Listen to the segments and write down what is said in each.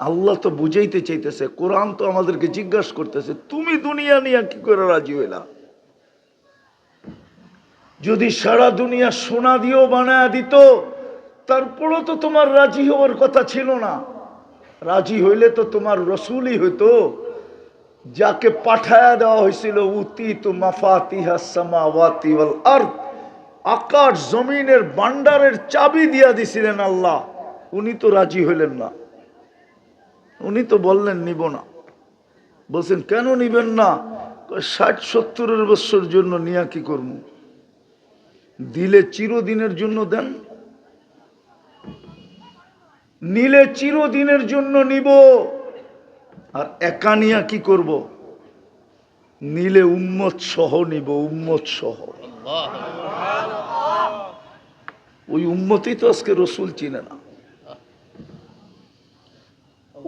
আল্লাহ তো বুঝাইতে চাইতেছে, কোরআন তো আমাদেরকে জিজ্ঞাসা করতেছে, তুমি দুনিয়া নিয়ে কি করে রাজি হইলা? যদি সারা দুনিয়া সোনা দিয়েও বানায় দিত, তারপরও তো তোমার রাজি হওয়ার কথা ছিল না। রাজি হইলে তো তোমার রসুলই হইতো, যাকে পাঠায়া দেওয়া হয়েছিল উতি তু সামাওয়াতি ওয়াল আরদ আকাশ জমিনের বান্ডারের চাবি দিয়া দিছিলেন আল্লাহ, উনি তো রাজি হইলেন না। উনি তো বললেন নিব না। বলছেন কেন নিবেন না? ষাট সত্তরের বছর জন্য নিয়া কি করব? দিলে চিরদিনের জন্য দেন। নিলে চিরদিনের জন্য নিব। আর একা নিয়া কি করব? নিলে উম্মত সহ নিব উম্মত সহ। ওই উম্মতই তো আজকে রসুল চিনে না।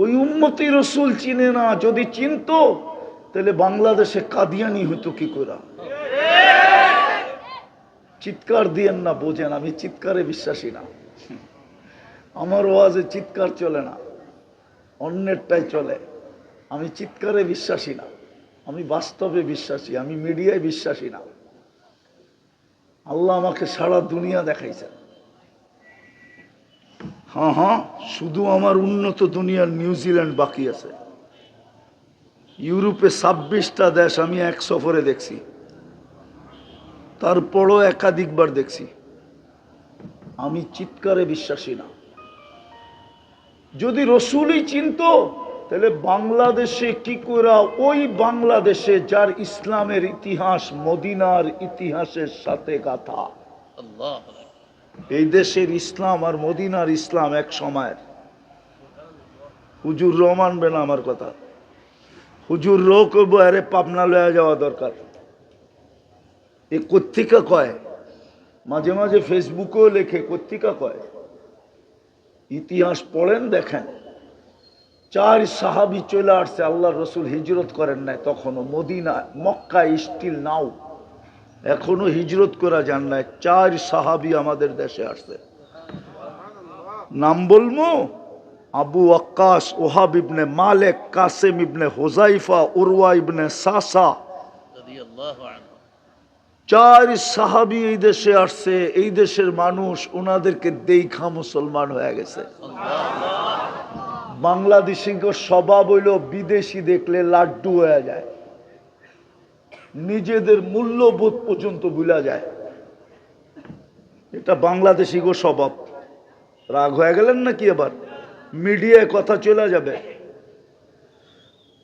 ওই উম্মতি রসুল চিনে না, যদি চিনত, তাহলে বাংলাদেশে কাদিয়ানি হতো কি করে চিৎকার দিয়েন না, বোঝেন, আমি চিৎকারে বিশ্বাসী না। আমার ওয়াজে চিৎকার চলে না, অন্যেরটাই চলে। আমি চিৎকারে বিশ্বাসী না, আমি বাস্তবে বিশ্বাসী, আমি মিডিয়ায় বিশ্বাসী না। আল্লাহ আমাকে সারা দুনিয়া দেখাইছেন। হ্যাঁ হ্যাঁ শুধু আমার উন্নত দুনিয়ার নিউজিল্যান্ড বাকি আছে। ইউরোপে ছাব্বিশটা দেশ আমি এক সফরে দেখছি। তারপরও একাধিকবার দেখছি। আমি চিৎকারে বিশ্বাসী না। যদি রসুলই চিনত, তাহলে বাংলাদেশে কি করে ওই বাংলাদেশে যার ইসলামের ইতিহাস মদিনার ইতিহাসের সাথে গাথা। আল্লাহ এই দেশের ইসলাম আর মদিনার ইসলাম এক সময়ের। হুজুর রো মানবে না আমার কথা। হুজুর রো কইব আরে পাবনা লয়া যাওয়া দরকার। এ কর্তিকা কয়? মাঝে মাঝে ফেসবুকেও লেখে কর্তিকা কয়। ইতিহাস পড়েন, দেখেন। চার সাহাবি চলে আসছে আল্লাহ রসুল হিজরত করেন নাই তখনও। মদিনা মক্কা স্টিল নাও এখনও হিজরত করা যান নাই। চার সাহাবি আমাদের দেশে আসছে। নাম বলব? আবু আক্কাস, ওহাব ইবনে মালেক, কাসেম ইবনে হোজাইফা উরওয়া ইবনে সাসা। চার সাহাবি এই দেশে আসছে। এই দেশের মানুষ ওনাদেরকে দেখা মুসলমান হয়ে গেছে। বাংলাদেশিকে স্বভাব হইল বিদেশি দেখলে লাড্ডু হয়ে যায়। নিজেদের মূল্যবোধ পর্যন্ত ভুলা যায়। এটা বাংলাদেশি গো স্বভাব। রাগ হয়ে গেলেন নাকি এবার? মিডিয়ায় কথা চলে যাবে।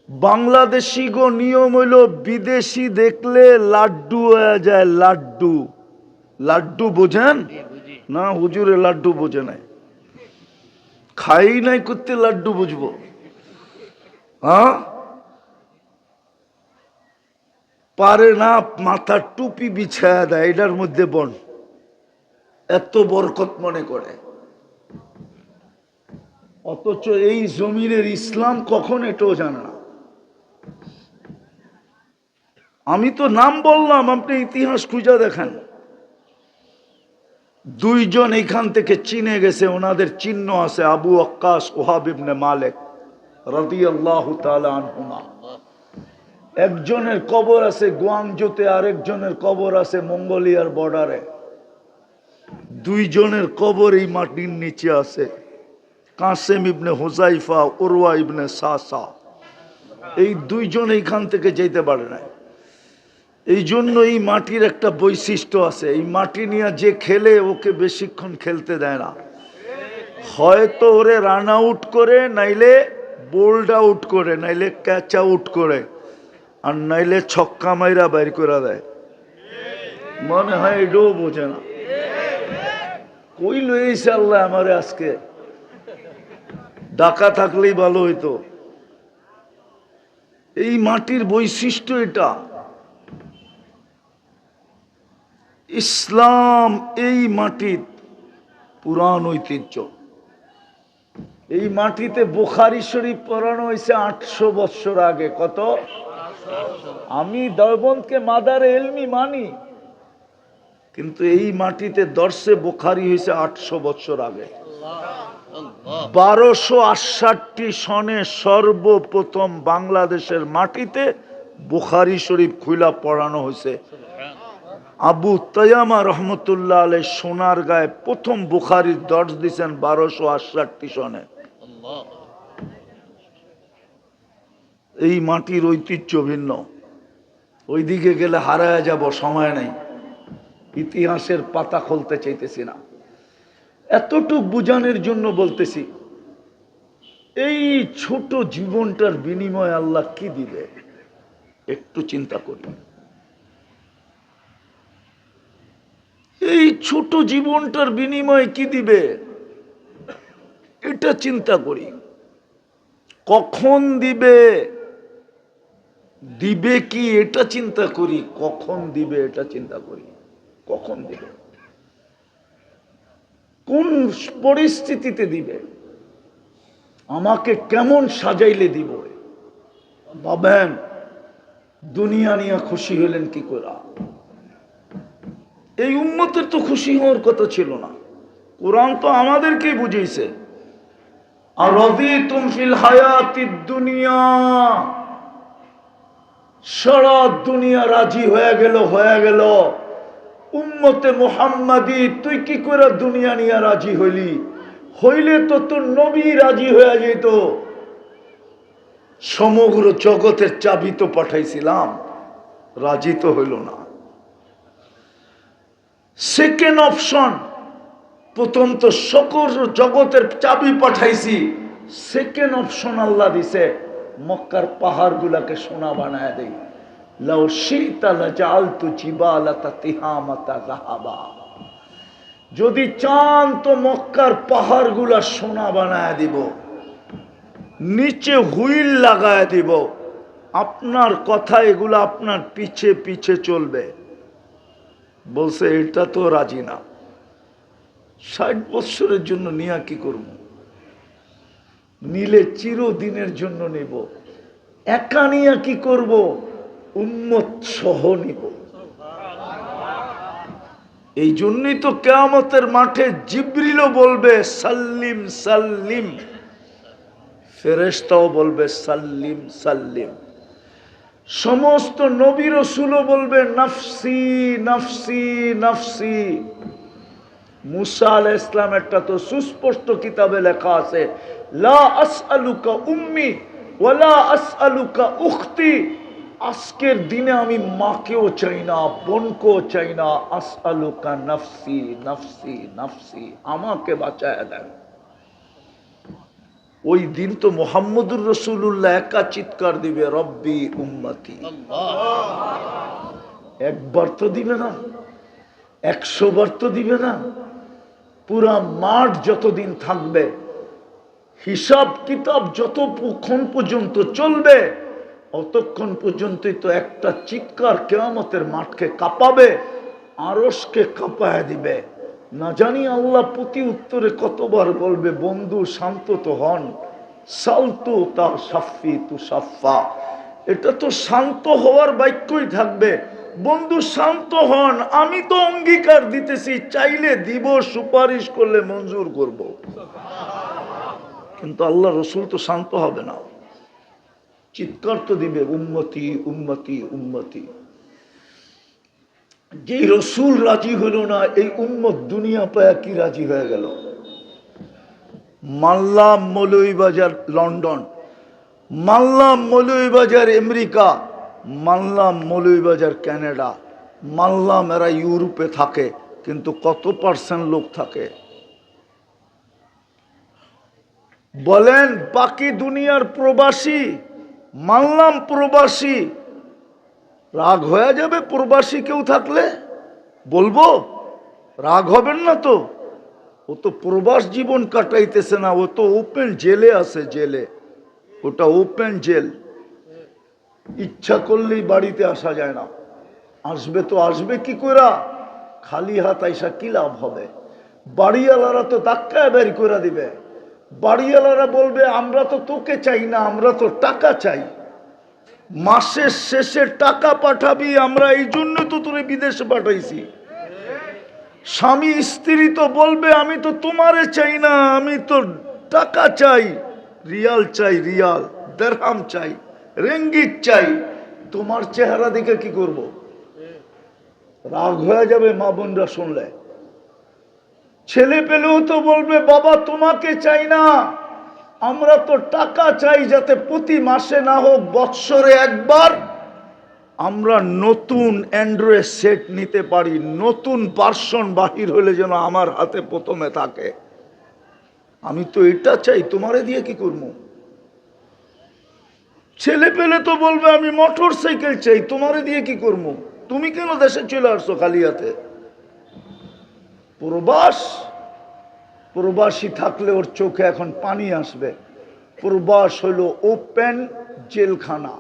বাংলাদেশি গো নিয়ম হইল বিদেশি দেখলে লাড্ডু হয়ে যায় লাড্ডু। লাড্ডু বোঝেন? না হুজুরে লাড্ডু বোঝে নাই। খাই নাই করতে লাড্ডু বুঝব। হ্যাঁ? পারে না মাথার টুপি বিছায়া দেয়, এটার মধ্যে বন। এত বরকত মনে করে। অথচ এই জমিনের ইসলাম কখন এটাও জানে না। আমি তো নাম বললাম, আপনি ইতিহাস খুঁজে দেখেন। দুইজন এখান থেকে চিনে গেছে, ওনাদের চিহ্ন আছে, আবু আক্কাস ওহাব ইবনে মালেক, রাদিয়াল্লাহু তাআলা আনহুমা। একজনের কবর আছে গুয়াংজোতে, আরেকজনের কবর আছে মঙ্গোলিয়ার বর্ডারে। দুইজনের কবর এই মাটির নিচে আছে। কাসেম ইবনে হুজাইফা উরওয়া ইবনে সাসা। এই দুইজন এইখান থেকে যেতে পারে না এই জন্য এই মাটির একটা বৈশিষ্ট্য আছে। এই মাটি নিয়ে যে খেলে, ওকে বেশিক্ষণ খেলতে দেয় না। হয়তো ওরে রান আউট করে, নাইলে বোল্ড আউট করে, নাইলে ক্যাচ আউট করে। আর নাইলে ছক্কা মাইরা বাইর করে দেয়। মনে হয় এটাও বোঝে না। কই লইছে আল্লাহ আমারে আজকে ডাকা থাকলেই ভালো হইতো। এই মাটির বৈশিষ্ট্য এটা। ইসলাম এই মাটির পুরাণ ঐতিহ্য। এই মাটিতে বুখারি শরীফ পড়ানো হয়েছে আটশো বৎসর আগে। কত? আমি দয়বন্তকে মাদার এলমি মানি। কিন্তু এই মাটিতে দর্শে বুখারি হয়েছে আটশো বৎসর আগে। বারোশো আটষট্টি সনে সর্বপ্রথম বাংলাদেশের মাটিতে বুখারি শরীফ খুলা পড়ানো হয়েছে. আবু তয়ামা রহমতুল্লাহ আলাই সোনার গায়ে প্রথম বুখারির দর্শ দিছেন বারোশো আটষট্টি সনে। এই মাটির ঐতিহ্য ভিন্ন। ওইদিকে গেলে হারায় যাব, সময় নেই। ইতিহাসের পাতা খুলতে চাইতেছি না। এতটুক বুঝানোর জন্য বলতেছি, এই ছোট জীবনটার বিনিময়ে আল্লাহ কি দিবে? একটু চিন্তা করি। এই ছোট জীবনটার বিনিময়ে কি দিবে? এটা চিন্তা করি। কখন দিবে? দিবে কি এটা চিন্তা করি, কখন দিবে এটা চিন্তা করি, কখন দিবে? কোন পরিস্থিতিতে দিবে? আমাকে কেমন সাজাইলে দিব? ভাবেন, দুনিয়া নিয়ে খুশি হলেন কি করে? এই উন্মতের তো খুশি হওয়ার কথা ছিল না। কোরআন তো আমাদেরকেই বুঝিয়েছে আর তুম ফিল হায়াতি দুনিয়া। সারা দুনিয়া রাজি হয়ে গেল হয়ে গেল। উম্মতে মোহাম্মদি, তুই কি করে দুনিয়া নিয়ে রাজি হইলি? হইলে তো তোর নবী রাজি হয়ে যেত। সমগ্র জগতের চাবি তো পাঠাইছিলাম, রাজি তো হইল না। সেকেন্ড অপশন প্রথম তো সকল জগতের চাবি পাঠাইছি। সেকেন্ড অপশন আল্লাহ দিছে। মক্কার পাহাড় গুলাকে সোনা বানায় দেই লাউ শীতা লাজালতু জিবালাতা তিহামাতা যাহাবা। যদি চান তো মক্কার পাহাড়গুলা সোনা বানায় দিব, নিচে হুইল লাগায় দিব, আপনার কথা এগুলো আপনার পিছে পিছে চলবে। বলছে, এটা তো রাজি না। ষাট বৎসরের জন্য নিয়া কি করব? নিলে চিরদিনের জন্য নেব। একা নিয়া কি করব? উম্মত সহ নিব। এই জন্যই তো কেয়ামতের মাঠে জিব্রিলও বলবে, সাল্লিম সাল্লিম। ফেরেস্তাও বলবে, সাল্লিম সাল্লিম। সমস্ত নবী রসুলও বলবে, নফসি নফসি নফসি। মুসা আল ইসলাম একটা তো সুস্পষ্ট কিতাবে লেখা আছে লা আসআলুকা উম্মি ওয়ালা আসআলুকা উখতি। আজকের দিনে আমি মাকেও চাই না বোনকেও চাই না। আসআলুকা নফসি নফসি নফসি আমাকে বাঁচায় দেন। ওই দিন তো মোহাম্মদুর রসুল্লাহ একা চিৎকার দিবে রব্বি উম্মতি. একবার তো দিবে না একশো বার তো দিবে না। পুরা মাঠ যতদিন থাকবে হিসাব কিতাব যতক্ষণ পর্যন্ত চলবে, অতক্ষণ পর্যন্তই তো একটা চিৎকার কেয়ামতের মাঠকে কাঁপাবে আরসকে কাঁপায় দিবে। না জানি আল্লাহ প্রতি উত্তরে কতবার বলবে, বন্ধু, শান্ত তো হন, সালতু তা সাফি তু সাফা। এটা তো শান্ত হওয়ার বাক্যই থাকবে। বন্ধু, শান্ত হন, আমি তো অঙ্গীকার দিতেছি, চাইলে দিব, সুপারিশ করলে মঞ্জুর করব। কিন্তু আল্লাহ রসুল তো শান্ত হবে না। চিৎকার তো দিবে উন্মতি উন্মতি উন্মতি যে রসুল রাজি হইল না, এই উম্মত দুনিয়া পায়া কি রাজি হয়ে গেল? মাল্লাম মৌলভীবাজার, লন্ডন। মাল্লাম মৌলভীবাজার, আমেরিকা। মাল্লাম মৌলভীবাজার, কানাডা। মাল্লাম এরা ইউরোপে থাকে, কিন্তু কত পার্সেন্ট লোক থাকে? বলেন, বাকি দুনিয়ার প্রবাসী, মানলাম প্রবাসী, রাগ হয়ে যাবে প্রবাসী কেউ থাকলে? বলব, রাগ হবেন না তো। ও তো প্রবাস জীবন কাটাইতেছে না, ও তো ওপেন জেলে আছে জেলে। ওটা ওপেন জেল। ইচ্ছা করলেই বাড়িতে আসা যায় না। আসবে তো আসবে কি করা খালি হাত আইসা কি লাভ হবে? বাড়িওয়ালারা তো ধাক্কায় বের করে দিবে। বাড়িওয়ালারা বলবে, আমরা তো তোকে চাই না, আমরা তো টাকা চাই। মাসের শেষে টাকা পাঠাবি, আমরা এই জন্য তো তোরে বিদেশে পাঠাইছি। স্বামী, স্ত্রী তো বলবে, আমি তো তোমারে চাই না, আমি তো টাকা চাই। রিয়াল চাই, রিয়াল, দেড়হাম চাই, রেঙ্গিত চাই। তোমার চেহারা দেখে কি করব? রাগ হয়ে যাবে মা বোনরা শুনলে। ছেলে পেলেও তো বলবে, বাবা, তোমাকে চাই না। আমরা তো টাকা চাই যাতে প্রতি মাসে না হোক, বৎসরে একবার আমরা নতুন অ্যান্ড্রয়েড সেট নিতে পারি। নতুন পার্সন বাহির হলে যেন আমার হাতে প্রথমে থাকে। আমি তো এটা চাই, তোমারে দিয়ে কি করব? ছেলে পেলে তো বলবে, আমি মোটর সাইকেল চাই, তোমারে দিয়ে কি করব? তুমি কেন দেশে চলে আসছো কালিয়াতে প্রবাস, প্রবাসী থাকলে ওর চোখে এখন পানি আসবে। প্রবাস হলো ওপেন জেলখানা।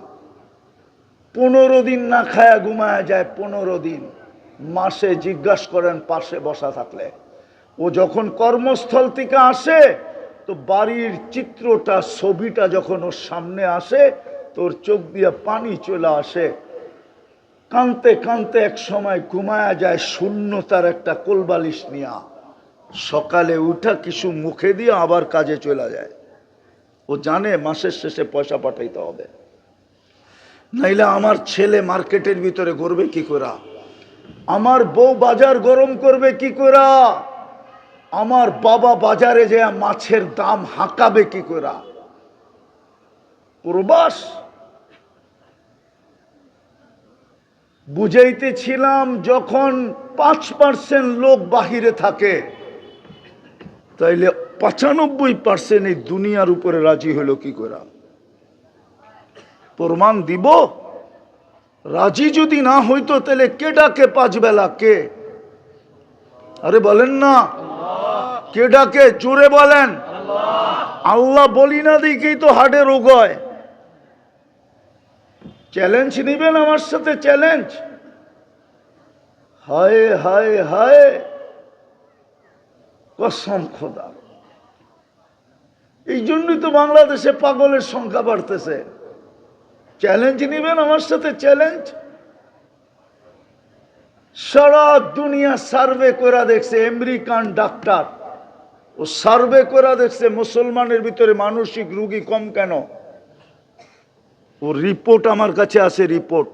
পনেরো দিন না খায়া ঘুমায়া যায়, পনেরো দিন। মাসে জিজ্ঞাসা করেন পাশে বসা থাকলে। ও যখন কর্মস্থল থেকে আসে, তো বাড়ির চিত্রটা, ছবিটা যখন ওর সামনে আসে তোর চোখ দিয়ে পানি চলে আসে। কানতে কানতে এক সময় ঘুমায়া যায় শূন্যতার একটা কোলবালিশ নিয়া। সকালে উঠা কিছু মুখে দিয়ে আবার কাজে চলে যায়। ও জানে মাসের শেষে পয়সা পাঠাইতে হবে। নাইলে আমার ছেলে মার্কেটের ভিতরে করবে কি করা আমার বউ বাজার গরম করবে কি করা আমার বাবা বাজারে যে মাছের দাম হাঁকাবে কি করা প্রবাস বুঝাইতেছিলাম যখন পাঁচ পার্সেন্ট লোক বাহিরে থাকে, তাইলে পঁচানব্বই পার্সেন্ট এই দুনিয়ার উপরে রাজি হলো কি করা? প্রমাণ দিব? রাজি যদি না হইতো তাহলে কে ডাকে পাঁচ বেলা? কে? আরে বলেন না। কে ডাকে? জোরে বলেন। আল্লাহ। বলি না দেখেই তো হাটে রোগ হয়। চ্যালেঞ্জ নিবেন আমার সাথে চ্যালেঞ্জ হায় হায় হায়। কসম খোদা। এই জন্যই তো বাংলাদেশে পাগলের সংখ্যা বাড়তেছে। চ্যালেঞ্জ নিবেন আমার সাথে চ্যালেঞ্জ সারা দুনিয়া সার্ভে করে দেখছে, আমেরিকান ডাক্তার। ও সার্ভে করে দেখছে, মুসলমানের ভিতরে মানসিক রুগী কম কেন? ও রিপোর্ট আমার কাছে আছে রিপোর্ট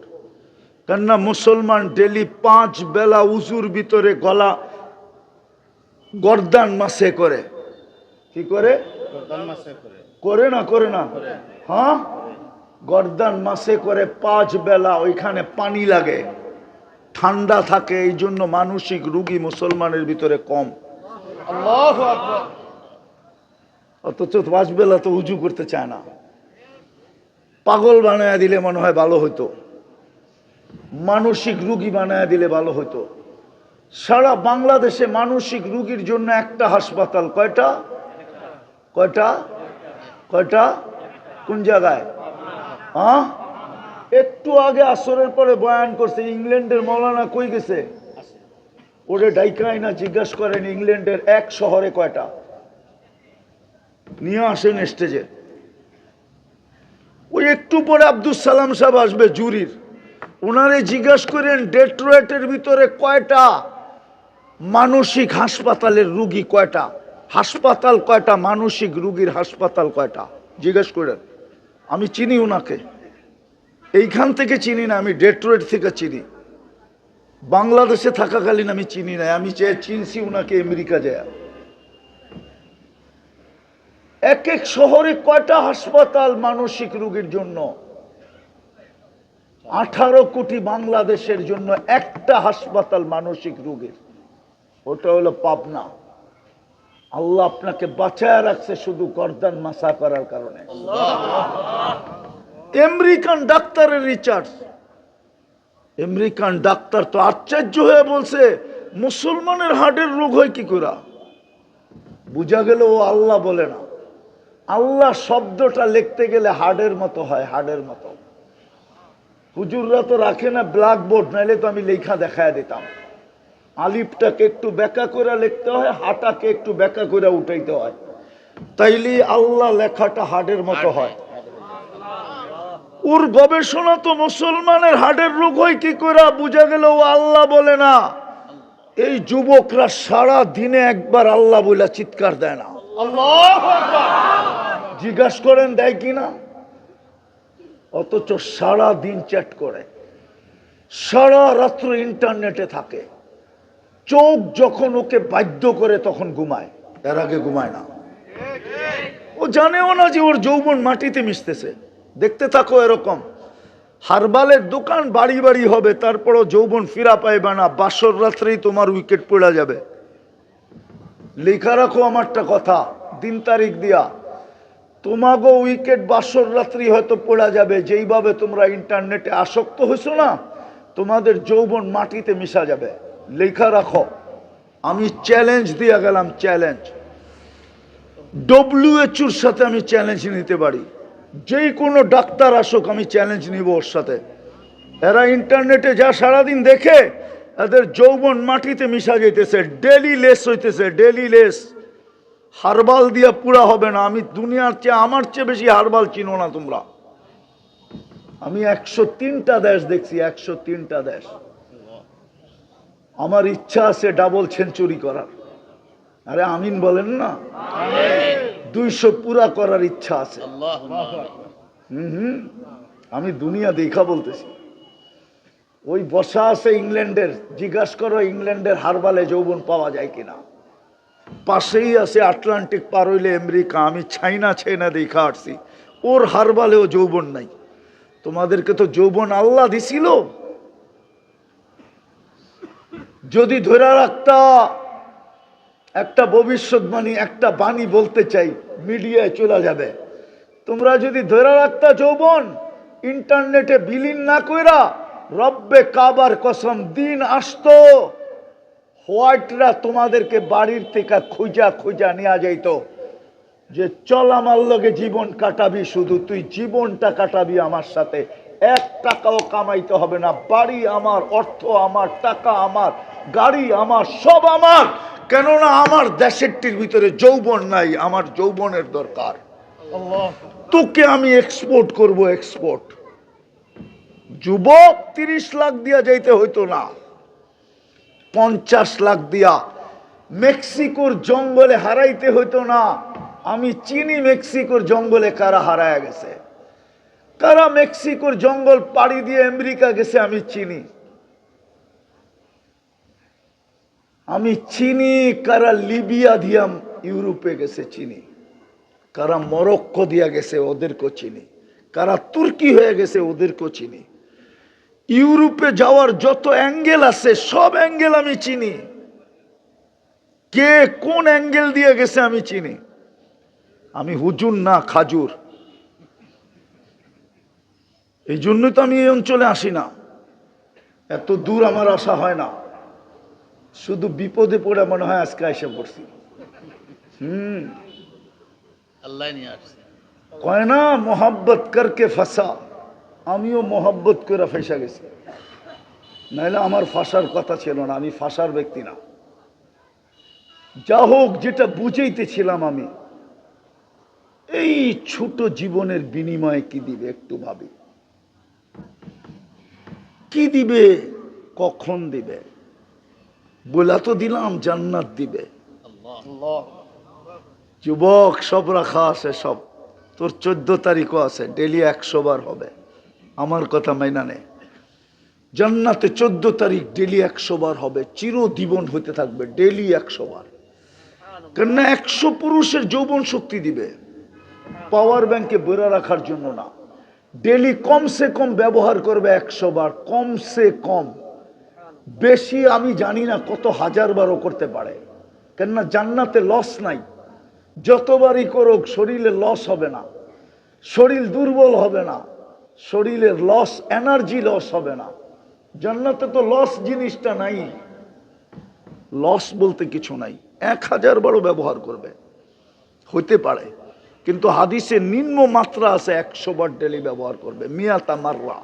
কেননা মুসলমান ডেলি পাঁচ বেলা উজুর ভিতরে গলা গর্দান মাসে করে। কি করে? করে। না করে না? হ্যাঁ? গর্দান মাসে করে পাঁচ বেলা ওইখানে পানি লাগে। ঠান্ডা থাকে এই জন্য মানসিক রুগী মুসলমানের ভিতরে কম। অথচ পাঁচ বেলা তো উজু করতে চায় না। পাগল বানায় দিলে মনে হয় ভালো হতো মানসিক রুগী বানায় দিলে ভালো হতো সারা বাংলাদেশে মানসিক রুগীর জন্য একটা হাসপাতাল কয়টা? কয়টা? কয়টা? কোন জায়গায়? হ্যাঁ একটু আগে আসরের পরে বয়ান করছে, ইংল্যান্ডের মৌলানা কই গেছে? ওরে ডাইকাই না জিজ্ঞাসা করেন, ইংল্যান্ডের এক শহরে কয়টা? নিয়ে আসেন স্টেজে ওই একটু পরে আব্দুল সালাম সাহেব আসবে জুরির। ওনারে জিজ্ঞাসা করেন, ডেট্রয়েটের ভিতরে কয়টা মানসিক হাসপাতালের রুগী কয়টা? হাসপাতাল কয়টা, মানসিক রুগীর হাসপাতাল কয়টা? জিজ্ঞেস করেন। আমি চিনি ওনাকে এইখান থেকে চিনি না, আমি ডেট্রয়েট থেকে চিনি। বাংলাদেশে থাকাকালীন আমি চিনি না। আমি যে চিনছি ওনাকে আমেরিকা যায়। এক এক শহরে কয়টা হাসপাতাল মানসিক রোগীর জন্য? আঠারো কোটি বাংলাদেশের জন্য একটা হাসপাতাল মানসিক রোগীর। ওটা হলো পাবনা। আল্লাহ আপনাকে বাঁচায় রাখছে শুধু গর্দান মাসা করার কারণে। আমেরিকান ডাক্তারের রিচার্জ। আমেরিকান ডাক্তার তো আশ্চর্য হয়ে বলছে মুসলমানের হার্টের রোগ হয় কি করে? বুঝা গেল ও আল্লাহ বলে না। আল্লাহ শব্দটা লিখতে গেলে হার্ডের মতো হয় হার্ডের মতো। হুজুররা তো রাখে না ব্ল্যাকবোর্ড নাইলে তো আমি লেখা দেখায় দিতাম। আলিফটাকে একটু ব্যাকা করে লিখতে হয় হাটাকে একটু ব্যাকা করে উঠাইতে হয়। তাইলে আল্লাহ লেখাটা হার্ডের মতো হয়। ওর গবেষণা তো মুসলমানের হার্টের রোগ হয় কি করে বুঝা গেল ও আল্লাহ বলে না। এই যুবকরা সারা দিনে একবার আল্লাহ বলে চিৎকার দেয় না। জিজ্ঞাসা করেন, দেয় কিনা অথচ সারা দিন চ্যাট করে। সারা রাত্র ইন্টারনেটে থাকে। চোখ যখন ওকে বাধ্য করে তখন ঘুমায়। এর আগে ঘুমায় না। ও জানেও না যে ওর যৌবন মাটিতে মিশতেছে। দেখতে থাকো এরকম। হারবালের দোকান বাড়ি বাড়ি হবে, তারপরও যৌবন ফিরা পাইবে না। বাসর রাত্রেই তোমার উইকেট পড়ে যাবে। লেখা রাখো আমারটা কথা, দিন তারিখ দিয়া। তোমাগো উইকেট বাসর রাত্রি হয়তো পড়া যাবে, যেইভাবে তোমরা ইন্টারনেটে আসক্ত হয়েছো না, তোমাদের যৌবন মাটিতে মিশা যাবে। লেখা রাখো। আমি চ্যালেঞ্জ দিয়ে গেলাম চ্যালেঞ্জ ডব্লিউএচওর সাথে আমি চ্যালেঞ্জ নিতে পারি। যেই কোনো ডাক্তার আসুক, আমি চ্যালেঞ্জ নিব ওর সাথে। এরা ইন্টারনেটে যা সারাদিন দেখে এদের যৌবন মাটিতে মিশা যাইতেছে ডেলি লেস হইতেছে ডেলি লেস হারবাল দিয়া পুরা হবে না আমি দুনিয়ার চেয়ে আমার চেয়ে বেশি হারবাল চিনো না তোমরা। আমি একশো তিনটা দেশ দেখছি একশো তিনটা দেশ। আমার ইচ্ছা আছে ডাবল সেঞ্চুরি করার। আরে আমিন বলেন না? দুইশো পুরা করার ইচ্ছা আছে। হুম হুম। আমি দুনিয়া দেখা বলতেছি। ওই বসা আছে ইংল্যান্ডের, জিজ্ঞাসা করো ইংল্যান্ডের হারবালে যৌবন পাওয়া যায় কিনা। পাশেই আছে আটলান্টিক পার হইলে আমেরিকা, আমি ছাইনা ছাইনা দেখা আসছি। ওর হারবালেও যৌবন নাই। তোমাদেরকে তো যৌবন আল্লাহ দিছিল। যদি ধরে রাখতা, একটা ভবিষ্যৎবাণী, একটা বাণী বলতে চাই, মিডিয়ায় চলে যাবে। তোমরা যদি ধরে রাখতা যৌবন, ইন্টারনেটে বিলীন না কইরা রব্বে কাবার কসম দিন আসতো হোয়াইটরা তোমাদেরকে বাড়ির থেকে খুঁজা খুঁজা নেওয়া যাইত যে চল আমার লগে জীবন কাটাবি শুধু তুই জীবনটা কাটাবি আমার সাথে। এক টাকাও কামাইতে হবে না বাড়ি আমার অর্থ আমার টাকা আমার গাড়ি আমার সব আমার। কেননা আমার দেশেরটির ভিতরে যৌবন নাই আমার যৌবনের দরকার। তোকে আমি এক্সপোর্ট করব এক্সপোর্ট যুবক তিরিশ লাখ দিয়া যাইতে হইতো না। পঞ্চাশ লাখ দিয়া মেক্সিকোর জঙ্গলে হারাইতে হইতো না। আমি চিনি মেক্সিকোর জঙ্গলে কারা হারায় গেছে। কারা মেক্সিকোর জঙ্গল পাড়ি দিয়ে আমেরিকা গেছে, আমি চিনি। আমি চিনি কারা লিবিয়া দিয়া ইউরোপে গেছে, চিনি। কারা মরক্কো দিয়া গেছে, ওদেরকেও চিনি। কারা তুর্কি হয়ে গেছে, ওদেরকেও চিনি। ইউরোপে যাওয়ার যত অ্যাঙ্গেল আছে সব অ্যাঙ্গেল আমি চিনি। কে কোন অ্যাঙ্গেল দিয়ে গেছে আমি চিনি। আমি হুজুর না খাজুর। এই জন্যই তো আমি এই অঞ্চলে আসি না। এত দূর আমার আসা হয় না। শুধু বিপদে পড়ে মনে হয় আজকে এসে পড়ছি। হুম। আল্লাহ কয় না মোহাব্বত করকে ফাঁসা। আমিও মোহাব্বত করে ফেসা গেছি। নাহলে আমার ফাঁসার কথা ছিল না, আমি ফাঁসার ব্যক্তি না। যা হোক যেটা বুঝাইতেছিলাম আমি, এই ছোট জীবনের বিনিময়ে কি দিবে একটু ভাবি। কি দিবে, কখন দিবে? বলা তো দিলাম, জান্নাত দিবে। যুবক সব রাখা আছে সব। তোর চোদ্দ তারিখও আছে ডেলি একশো বার হবে। আমার কথা মাইনা নে জান্নাতে চোদ্দ তারিখ ডেলি একশো বার হবে চিরজীবন হতে থাকবে, ডেলি একশো বার। কেননা একশো পুরুষের যৌবন শক্তি দিবে। পাওয়ার ব্যাংকে বেরা রাখার জন্য না। ডেলি কমসে কম ব্যবহার করবে একশো বার, কমসে কম। বেশি আমি জানি না কত হাজার বারও করতে পারে। কেননা জান্নাতে লস নাই। যতবারই করুক, শরীরে লস হবে না। শরীর দুর্বল হবে না। শরীরের লস এনার্জি লস হবে না। জান্নাতে তো লস জিনিসটা নাই। লস বলতে কিছু নাই। এক হাজার বারও ব্যবহার করবে। হইতে পারে। কিন্তু হাদিসে নিম্ন মাত্রা আছে, একশো বার ডেলি ব্যবহার করবে। মিয়াতা মাররা।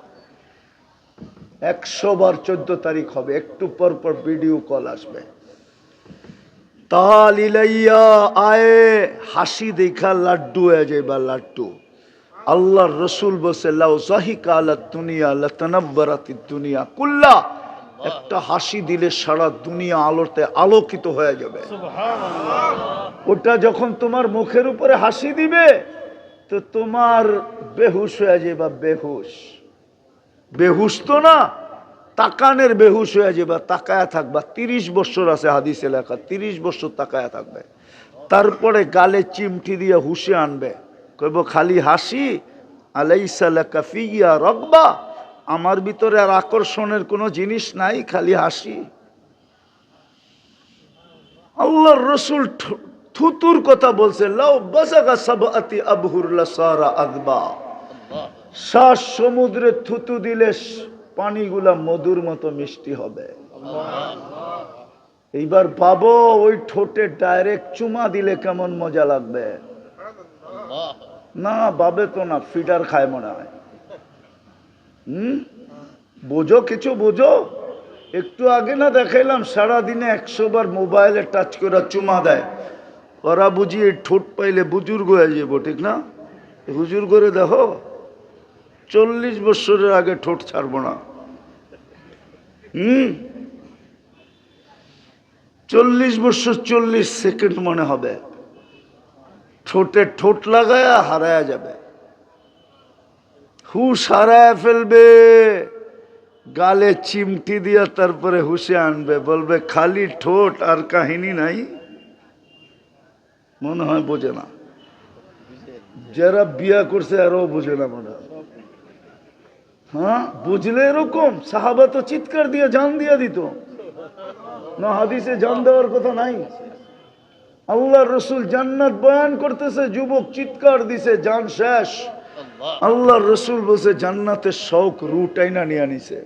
একশো বার চোদ্দ তারিখ হবে। একটু পর পর ভিডিও কল আসবে। তাল ইলাইয়া, আয়ে, হাসি দেখা লাড্ডু হয়ে যাইবা লাড্ডু। আল্লাহর রসুল বসে দুনিয়া কুল্লা। একটা হাসি দিলে সারা দুনিয়া আলোতে আলোকিত হয়ে যাবে। ওটা যখন তোমার মুখের উপরে হাসি দিবে তো তোমার বেহুশ হয়ে যাবে বেহুশ। বেহুশ তো না তাকানের বেহুশ হয়ে যাবে তাকায়া থাকবা। তিরিশ বছর আছে হাদিস এলাকা তিরিশ বছর তাকায়া থাকবে। তারপরে গালে চিমটি দিয়ে হুশে আনবে। কইব, খালি হাসি আলাইসালাকা ফিয়া রকবা আমার ভিতরে আর আকর্ষণের কোনো জিনিস নাই, খালি হাসি। আল্লাহর রসুল থুতুর কথা বলছে, লাউ বাসাগা সাবাতি আবহুরলা সারা আল্লাহ শ্বাস সমুদ্রে থুতু দিলে পানিগুলা মধুর মতো মিষ্টি হবে। এইবার পাবো, ওই ঠোঁটে ডাইরেক্ট চুমা দিলে কেমন মজা লাগবে। না বাবে তো না, ফিডার খায় মনে হয়। হুম? বোঝো, কিছু বোঝো? একটু আগে না দেখাইলাম, সারাদিনে একশো বার মোবাইলে টাচ করে চুমা দেয়। ওরা বুঝি ঠোঁট পাইলে বুজুর্গ হয়ে যাব, ঠিক না? হুজুর করে দেখো, চল্লিশ বছরের আগে ঠোঁট ছাড়বো না। হুম? চল্লিশ বছর, চল্লিশ সেকেন্ড মনে হবে। ঠোঁটে ঠোঁট লাগায়া হারায়া যাবে। হুশ হারায়া ফেলবে। গালে চিমটি দিয়া তারপরে হুশে আনবে। বলবে, খালি ঠোঁট আর কাহিনী নাই। মনে হয় বোঝে না। যারা বিয়া করছে আরও বোঝে না মনে হয়। হ্যাঁ বুঝলে এরকম? সাহাবা তো চিৎকার দিয়ে জান দিয়া দিত। না হাদিসে জান দেওয়ার কথা নাই। আল্লাহ রসুল জান্নাত বয়ান করতেছে যুবক চিৎকার দিছে জান শেষ। আল্লাহ। রসুল বলছে জান্নাতের শখ রুটাই না নিয়ে নিছে।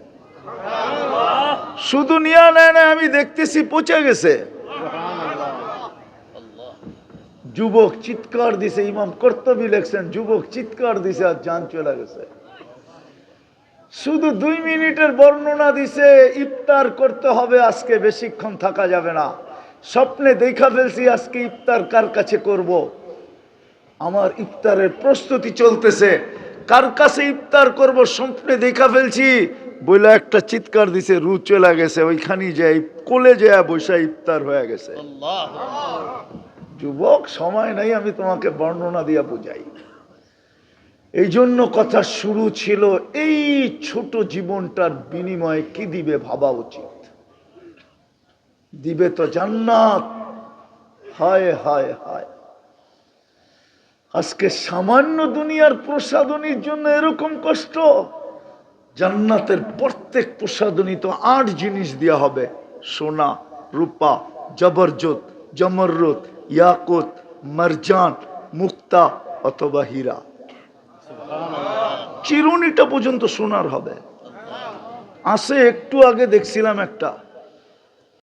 শুধু নিয়ে নেয় না আমি দেখতেছি পচে গেছে। যুবক চিৎকার দিছে ইমাম কর্তব্য লেখছেন যুবক চিৎকার দিছে আর যান চলে গেছে। শুধু দুই মিনিটের বর্ণনা দিছে ইফতার করতে হবে আজকে বেশিক্ষণ থাকা যাবে না। স্বপ্নে দেখা ফেলছি, আজকে ইফতার কার কাছে করব। আমার ইফতারের প্রস্তুতি চলতেছে। কার কাছে ইফতার করব স্বপ্নে দেখা ফেলছি? বইলা একটা চিৎকার দিছে, রু চলে গেছে ওইখানেই যাই, কোলে যায় বৈশা ইফতার হয়ে গেছে। যুবক, সময় নাই, আমি তোমাকে বর্ণনা দিয়া বুঝাই। এই জন্য কথা শুরু ছিল, এই ছোট জীবনটার বিনিময়ে কি দিবে ভাবা উচিত? দিবে তো জান্নাত। হায় হায় হায়। আজকে সামান্য দুনিয়ার প্রসাদনীর জন্য এরকম কষ্ট। জান্নাতের প্রত্যেক প্রসাদনী তো আট জিনিস দেওয়া হবে। সোনা, রূপা, জবরজত, জমররত, ইয়াকুত, মারজান, মুক্তা অথবা হীরা। চিরুনিটা পর্যন্ত সোনার হবে। আসে একটু আগে দেখছিলাম একটা।